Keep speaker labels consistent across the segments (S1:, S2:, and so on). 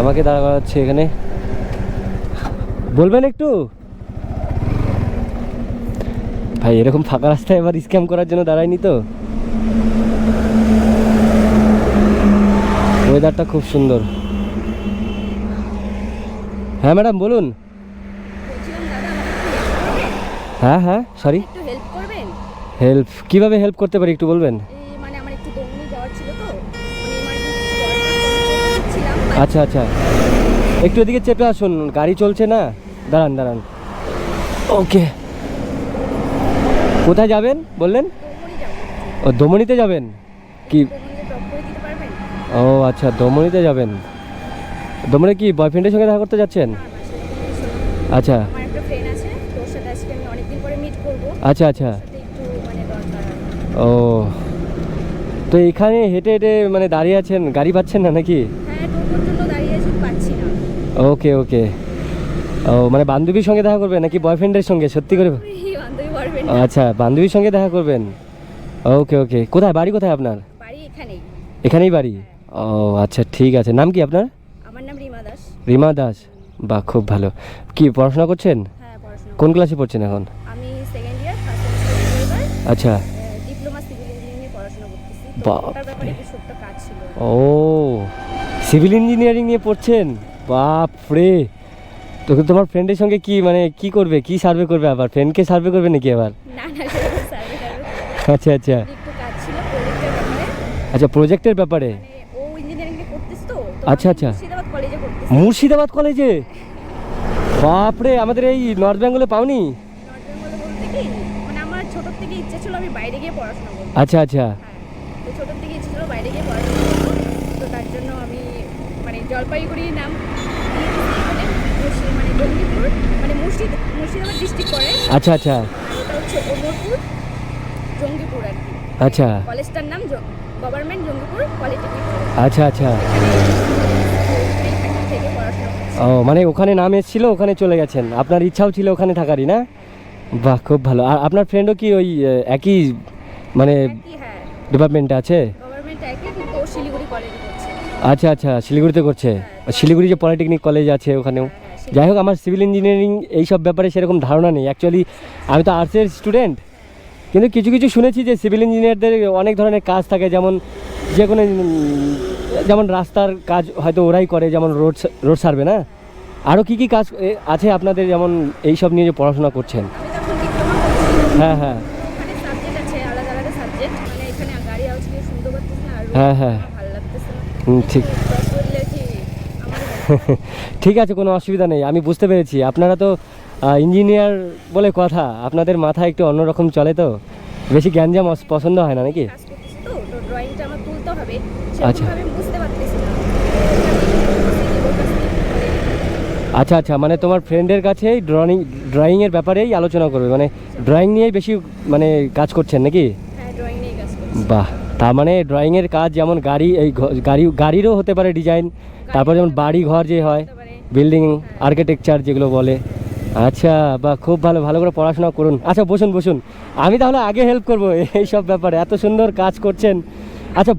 S1: আমাকে দাঁড়া করাচ্ছে এখানে। বলবেন একটু? ভাই এরকম ফাঁকা রাস্তায় এবার স্ক্যাম করার জন্য দাঁড়ায়নি তো? ওয়েদারটা খুব সুন্দর। হ্যাঁ ম্যাডাম বলুন। হ্যাঁ হ্যাঁ সরি
S2: হেল্প
S1: কীভাবে হেল্প করতে পারি একটু বলবেন? আচ্ছা আচ্ছা। একটু এদিকে চেপে আসুন গাড়ি চলছে না? দাঁড়ান দাঁড়ান। ওকে। কোথায় যাবেন বললেন? ও দমনিতে যাবেন? কি? ও আচ্ছা দমনিতে যাবেন। দমনে কি বয়ফ্রেন্ডের সঙ্গে দেখা করতে যাচ্ছেন। আচ্ছা। আচ্ছা আচ্ছা।
S2: দরকার
S1: ও। তো এখানে হেঁটে হেঁটে মানে দাঁড়িয়ে আছেন? গাড়ি পাচ্ছেন না নাকি
S2: হ্যাঁ টোটোর জন্য দাঁড়িয়ে আছি পাচ্ছি না
S1: ওকে ওকে ও মানে বান্ধবীর সঙ্গে দেখা করবেন নাকি বয়ফ্রেন্ডের সঙ্গে? সত্যি করে আচ্ছা বান্ধবীর সঙ্গে দেখা করবেন? ওকে ওকে কোথায়? বাড়ি কোথায় আপনার?
S2: এখানেই।
S1: বাড়ি? ও আচ্ছা ঠিক আছে। নাম কি আপনার?
S2: আমার নাম রিমা দাস।
S1: রিমা দাস। বাহ খুব ভালো। কি পড়াশোনা করছেন?
S2: হ্যাঁ
S1: কোন ক্লাসে পড়ছেন এখন?
S2: আমি সেকেন্ড ইয়ার
S1: আচ্ছা।
S2: ডিপ্লোমা সিভিল ইঞ্জিনিয়ারিং পড়াশোনা করতেছি। তো
S1: বা-
S2: ব্যাপারে কিছু একটা কাজ ছিল।
S1: ও সিভিল ইঞ্জিনিয়ারিং নিয়ে পড়ছেন? বাপ রে তো তোমার ফ্রেন্ডের সঙ্গে কি মানে কি করবে? কি সার্ভে করবে আবার? ফ্রেন্ডকে সার্ভে করবে নাকি আবার? আচ্ছা আচ্ছা। আচ্ছা প্রজেক্টের ব্যাপারে?
S2: মানে
S1: আচ্ছা, আচ্ছা।
S2: মুর্শিদাবাদ কলেজে
S1: বাপরে আমাদের এই নর্থ বেঙ্গলে পাওনি?
S2: মানে
S1: আচ্ছা আচ্ছা।
S2: হ্যাঁ ছোট থেকে ইচ্ছে ছিল বাইরে গিয়ে পড়াশোনা তো তার জন্য আমি মানে জলপাইগুড়ি নাম মানে মুর্শিদ মুর্শিদাবাদ ডিস্ট্রিক্ট পড়ে
S1: আচ্ছা আচ্ছা।
S2: ওটা হচ্ছে ওমরপুর জঙ্গিপুর আর কি
S1: আচ্ছা।
S2: কলেজটার নাম গভর্নমেন্ট জঙ্গিপুর পলিটেকনিক
S1: আচ্ছা আচ্ছা। ও মানে ওখানে নাম এসেছিল ওখানে চলে গেছেন। আপনার ইচ্ছাও ছিল ওখানে থাকারই না? বাহ খুব ভালো। আর আপনার ফ্রেন্ডও কি ওই একই মানে
S2: হ্যাঁ।
S1: ডিপার্টমেন্টে আছে
S2: গভর্নমেন্ট একই কিন্তু ও শিলিগুড়ি কলেজে করছে
S1: আচ্ছা আচ্ছা শিলিগুড়িতে করছে। শিলিগুড়ি যে পলিটেকনিক কলেজ আছে ওখানেও। যাই হোক আমার সিভিল ইঞ্জিনিয়ারিং এইসব ব্যাপারে সেরকম ধারণা নেই। অ্যাকচুয়ালি আমি তো আর্টসের স্টুডেন্ট কিন্তু কিছু কিছু শুনেছি যে সিভিল ইঞ্জিনিয়ারদের অনেক ধরনের কাজ থাকে যেমন যে কোনো যেমন রাস্তার কাজ হয়তো ওরাই করে যেমন রোড রোড সার্ভে না? আরও কী কী কাজ আছে আপনাদের যেমন এইসব নিয়ে যে পড়াশোনা করছেন? হ্যাঁ হ্যাঁ।
S2: মানে এখানে গাড়ি আওয়াজ দিয়ে শুনতে পাচ্ছিস না? আর
S1: হ্যাঁ, হ্যাঁ।
S2: ভালো লাগতেছে না
S1: হুম, ঠিক। ঠিক আছে কোনো অসুবিধা নেই। আমি বুঝতে পেরেছি। আপনারা তো ইঞ্জিনিয়ার বলে কথা। আপনাদের মাথা একটু অন্যরকম চলে তো। বেশি গ্যাঞ্জাম পছন্দ হয় না নাকি? আচ্ছা। আচ্ছা আচ্ছা মানে তোমার ফ্রেন্ডের কাছেই ড্রয়িং ড্রয়িংয়ের ব্যাপারেই আলোচনা করবে। মানে ড্রয়িং নিয়েই বেশি মানে কাজ করছেন নাকি?
S2: হ্যাঁ
S1: বাহ। তার মানে ড্রয়িংয়ের কাজ যেমন গাড়ি, এই গাড়ি, গাড়িরও হতে পারে ডিজাইন তারপর যেমন বাড়ি ঘর যে হয় বিল্ডিং আর্কিটেকচার যেগুলো বলে। আচ্ছা বা খুব ভালো ভালো করে পড়াশোনা করুন। আচ্ছা বসুন বসুন। আমি তাহলে আগে হেল্প করব এই সব ব্যাপারে। এত সুন্দর কাজ করছেন। আচ্ছা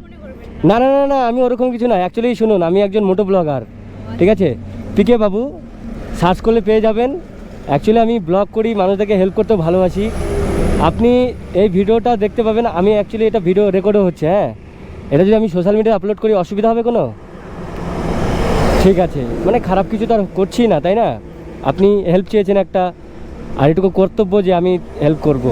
S1: না না না না, আমি ওরকম কিছু না। অ্যাকচুয়ালি শুনুন, আমি একজন মোটো ব্লগার ঠিক আছে? পিকে বাবু সার্চ করলে পেয়ে যাবেন। অ্যাকচুয়ালি আমি ব্লগ করি, মানুষদেরকে হেল্প করতে ভালোবাসি। আপনি এই ভিডিওটা দেখতে পাবেন, আমি অ্যাকচুয়ালি এটা ভিডিও রেকর্ডও হচ্ছে হ্যাঁ? এটা যদি আমি সোশ্যাল মিডিয়ায় আপলোড করি, অসুবিধা হবে কোনো? ঠিক আছে মানে খারাপ কিছু তো আর করছি না, তাই না? আপনি হেল্প চেয়েছেন একটা, আর এটুকু কর্তব্য যে আমি হেল্প করব,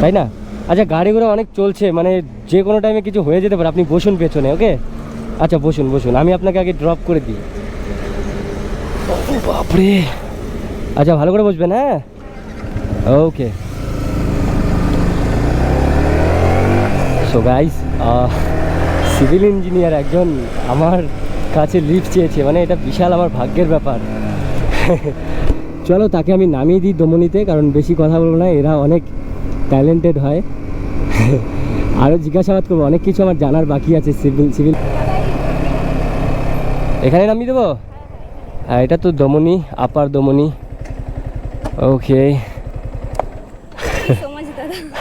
S1: তাই না? আচ্ছা গাড়ি ঘোড়া অনেক চলছে মানে যে কোনো টাইমে কিছু হয়ে যেতে পারে, আপনি বসুন পেছনে ওকে আচ্ছা বসুন বসুন, আমি আপনাকে আগে ড্রপ করে দিই। বাপরে! আচ্ছা ভালো করে বসবেন হ্যাঁ? Okay so guys civil engineer একজন আমার কাছে লিফট চেয়েছে। মানে এটা বিশাল আমার ভাগ্যের ব্যাপার। চলো তাকে আমি নামিয়ে দিই দমনিতে, কারণ বেশি কথা বলব না, এরা অনেক ট্যালেন্টেড হয়। আরও জিজ্ঞাসাবাদ করব, অনেক কিছু আমার জানার বাকি আছে সিভিল সিভিল এখানে নামিয়ে দেবো? হ্যাঁ এটা তো দমনি, আপার দমনি। ওকে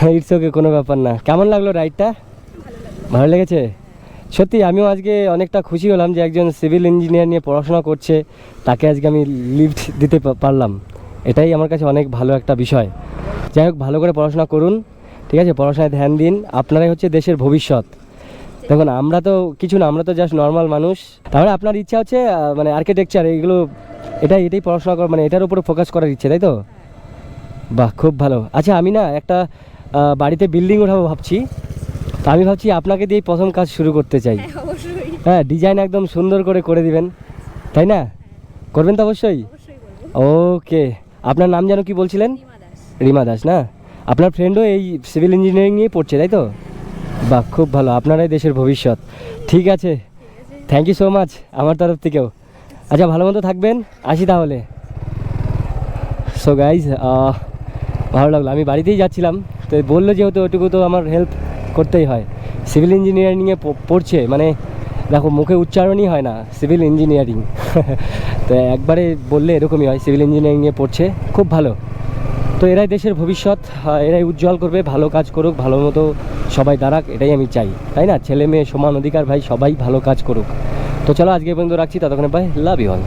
S1: ইটস ওকে কোনো ব্যাপার না। কেমন লাগল রাইডটা
S2: ভালো
S1: লেগেছে? সত্যি, আমিও আজকে অনেকটা খুশি হলাম যে একজন সিভিল ইঞ্জিনিয়ার নিয়ে পড়াশোনা করছে, তাকে আজকে আমি লিফট দিতে পারলাম। এটাই আমার কাছে অনেক ভালো একটা বিষয়। যাই হোক, ভালো করে পড়াশোনা করুন, ঠিক আছে? পড়াশোনায় ধ্যান দিন, আপনারাই হচ্ছে দেশের ভবিষ্যৎ। দেখুন, আমরা তো কিছু না, আমরা তো জাস্ট নর্মাল মানুষ। তাহলে আপনার ইচ্ছা হচ্ছে মানে আর্কিটেকচার এইগুলো এটাই এটাই পড়াশোনা করা মানে এটার উপরে ফোকাস করার ইচ্ছে, তাই তো? বাহ, খুব ভালো। আচ্ছা আমি না একটা বাড়িতে বিল্ডিং ওঠাবো ভাবছি। তো আমি ভাবছি আপনাকে দিয়েই প্রথম কাজ শুরু করতে চাই।
S2: হ্যাঁ
S1: হ্যাঁ ডিজাইন একদম সুন্দর করে করে দিবেন। তাই না? করবেন তো অবশ্যই? ওকে। আপনার নাম যেন কি বলছিলেন?
S2: রিমা দাস।
S1: রিমা দাস না? আপনার ফ্রেন্ডও এই সিভিল ইঞ্জিনিয়ারিং নিয়ে পড়ছে তাই তো? বাহ খুব ভালো। আপনারাই দেশের ভবিষ্যৎ। ঠিক আছে। থ্যাংক ইউ সো মাচ আমার তরফ থেকেও। আচ্ছা ভালো মতো থাকবেন। আসি তাহলে। সো গাইজ ভালো লাগল। আমি বাড়িতেই যাচ্ছিলাম। তো বলল যেহেতু ওটুকু তো আমার হেল্প করতেই হয়। সিভিল ইঞ্জিনিয়ারিংয়ে পড়ছে মানে দেখো মুখে উচ্চারণই হয় না সিভিল ইঞ্জিনিয়ারিং তো একবারে বললে এরকমই হয় সিভিল ইঞ্জিনিয়ারিংয়ে পড়ছে, খুব ভালো। তো এরাই দেশের ভবিষ্যৎ এরাই উজ্জ্বল করবে, ভালো কাজ করুক, ভালো মতো সবাই দাঁড়াক, এটাই আমি চাই, তাই না? ছেলে মেয়ে সমান অধিকার ভাই, সবাই ভালো কাজ করুক। তো চলো আজকে পর্যন্ত রাখছি, ততক্ষণে বাই লাভ ইউ অল